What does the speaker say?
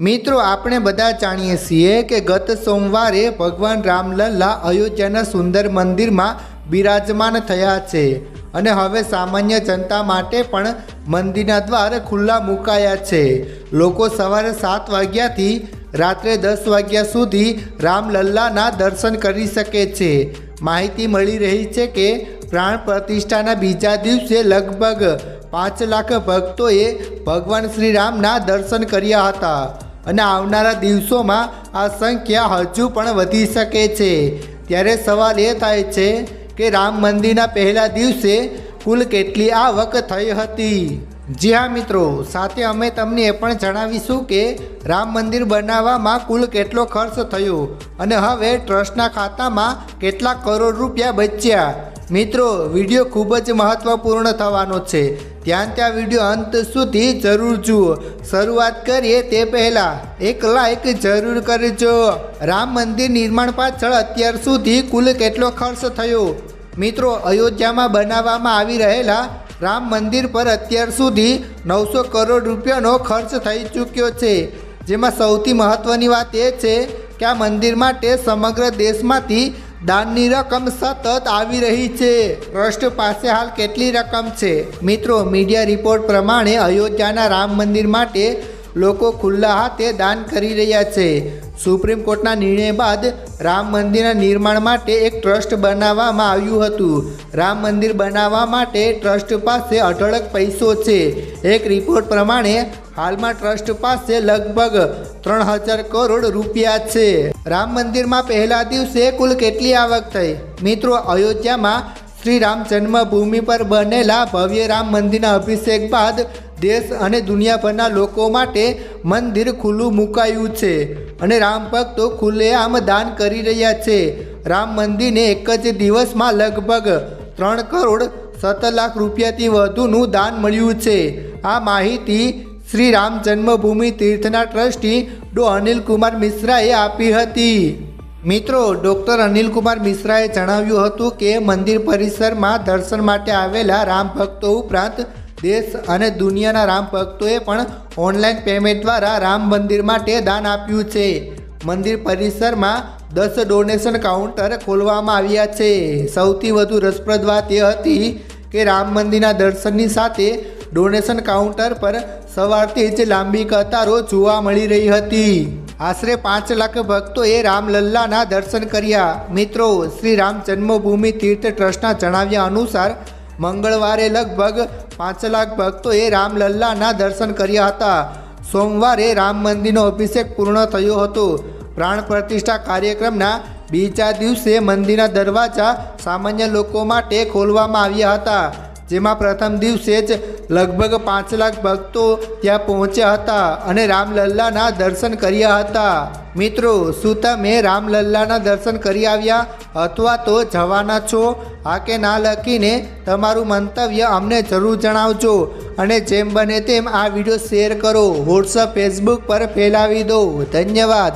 મિત્રો, આપણે બધા જાણીએ છીએ કે ગત સોમવારે ભગવાન રામલલ્લા અયોધ્યાના સુંદર મંદિરમાં બિરાજમાન થયા છે અને હવે સામાન્ય જનતા માટે પણ મંદિરના દ્વાર ખુલ્લા મુકાયા છે. લોકો સવારે સાત વાગ્યાથી રાત્રે દસ વાગ્યા સુધી રામલલ્લાના દર્શન કરી શકે છે. માહિતી મળી રહી છે કે પ્રાણ પ્રતિષ્ઠાના બીજા દિવસે લગભગ પાંચ લાખ ભક્તોએ ભગવાન શ્રી રામના દર્શન કર્યા હતા. અને આવનારા દિવસોમાં આ સંખ્યા હજુ પણ વધી શકે છે. ત્યારે સવાલ એ થાય છે કે રામ મંદિરના પહેલા દિવસે કુલ કેટલી આવક થઈ હતી? જી હા મિત્રો, સાથે અમે તમને એ પણ જણાવીશું કે રામ મંદિર બનાવવામાં કુલ કેટલો ખર્ચ થયો અને હવે ટ્રસ્ટના ખાતામાં કેટલા કરોડ રૂપિયા બચ્યા? મિત્રો, વીડિયો ખૂબ જ મહત્ત્વપૂર્ણ થવાનો છે. ત્યાં ત્યાં વીડિયો અંત સુધી જરૂર જુઓ. શરૂઆત કરીએ તે પહેલાં. એક લાઈક જરૂર કરજો. રામ મંદિર નિર્માણ પાછળ અત્યાર સુધી કુલ કેટલો ખર્ચ થયો? મિત્રો, અયોધ્યામાં બનાવવામાં આવી રહેલા રામ મંદિર પર અત્યાર સુધી નવસો કરોડ રૂપિયાનો ખર્ચ થઈ ચૂક્યો છે. જેમાં સૌથી મહત્ત્વની વાત એ છે કે આ મંદિર માટે સમગ્ર દેશમાંથી દાનની રકમ સતત આવી રહી છે. ટ્રસ્ટ પાસે હાલ કેટલી રકમ છે? મિત્રો, મીડિયા રિપોર્ટ પ્રમાણે અયોધ્યાના રામ મંદિર માટે લોકો ખુલ્લા હાથે દાન કરી રહ્યા છે. સુપ્રીમ કોર્ટના નિર્ણય બાદ રામ મંદિરના નિર્માણ માટે એક ટ્રસ્ટ બનાવવામાં આવ્યું હતું. રામ મંદિર બનાવવા માટે ટ્રસ્ટ પાસે અઢળક પૈસો છે. એક રિપોર્ટ પ્રમાણે, હાલમાં ટ્રસ્ટ પાસે લગભગ ત્રણ હજાર કરોડ રૂપિયા છે. રામ મંદિરમાં પહેલા દિવસે કુલ કેટલી આવક થઈ? મિત્રો, અયોધ્યામાં શ્રી રામ જન્મભૂમિ પર બનેલા ભવ્ય રામ મંદિરના અભિષેક બાદ દેશ અને દુનિયાભરના લોકો માટે મંદિર ખુલ્લું મુકાયું છે. અને રામ ભક્તો ખુલ્લેઆમ દાન કરી રહ્યા છે. રામ મંદિરને એક જ દિવસમાં લગભગ ત્રણ કરોડ સત્તર લાખ રૂપિયાથી વધુનું દાન મળ્યું છે. આ માહિતી શ્રી રામ જન્મભૂમિ તીર્થના ટ્રસ્ટી ડો અનિલકુમાર મિશ્રાએ આપી હતી. મિત્રો, ડૉક્ટર અનિલકુમાર મિશ્રાએ જણાવ્યું હતું કે, મંદિર પરિસરમાં દર્શન માટે આવેલા રામ ભક્તો ઉપરાંત દેશ અને દુનિયાના રામ ભક્તોએ પણ ઓનલાઈન પેમેન્ટ દ્વારા રામ મંદિર માટે દાન આપ્યું છે. મંદિર પરિસરમાં દસ ડોનેશન કાઉન્ટર ખોલવામાં આવ્યા છે. સૌથી વધુ રસપ્રદ વાત એ હતી કે રામ મંદિરના દર્શનની સાથે ડોનેશન કાઉન્ટર પર સવારથી જ લાંબી કતારો જોવા મળી રહી હતી. આશરે પાંચ લાખ ભક્તોએ રામલલ્લાના દર્શન કર્યા. મિત્રો, શ્રી રામ જન્મભૂમિ તીર્થ ટ્રસ્ટના જણાવ્યા અનુસાર મંગળવારે લગભગ પાંચ લાખ ભક્તોએ રામલલ્લાના દર્શન કર્યા હતા. સોમવારે રામ મંદિરનો અભિષેક પૂર્ણ થયો હતો. પ્રાણ પ્રતિષ્ઠા કાર્યક્રમના બીજા દિવસે મંદિરના દરવાજા સામાન્ય લોકો માટે ખોલવામાં આવ્યા હતા, જેમાં પ્રથમ દિવસે જ લગભગ પાંચ લાખ ભક્તો ત્યાં પહોંચ્યા હતા અને રામલલ્લાના દર્શન કર્યા હતા. મિત્રો, શું તમે રામલલ્લાના દર્શન કરી આવ્યા? અથવા તો જવાના છો? આ કે ના લખીને તમારું મંતવ્ય અમને જરૂર જણાવજો. અને જેમ બને તેમ આ વીડિયો શેર કરો. વોટ્સઅપ ફેસબુક પર ફેલાવી દો. ધન્યવાદ.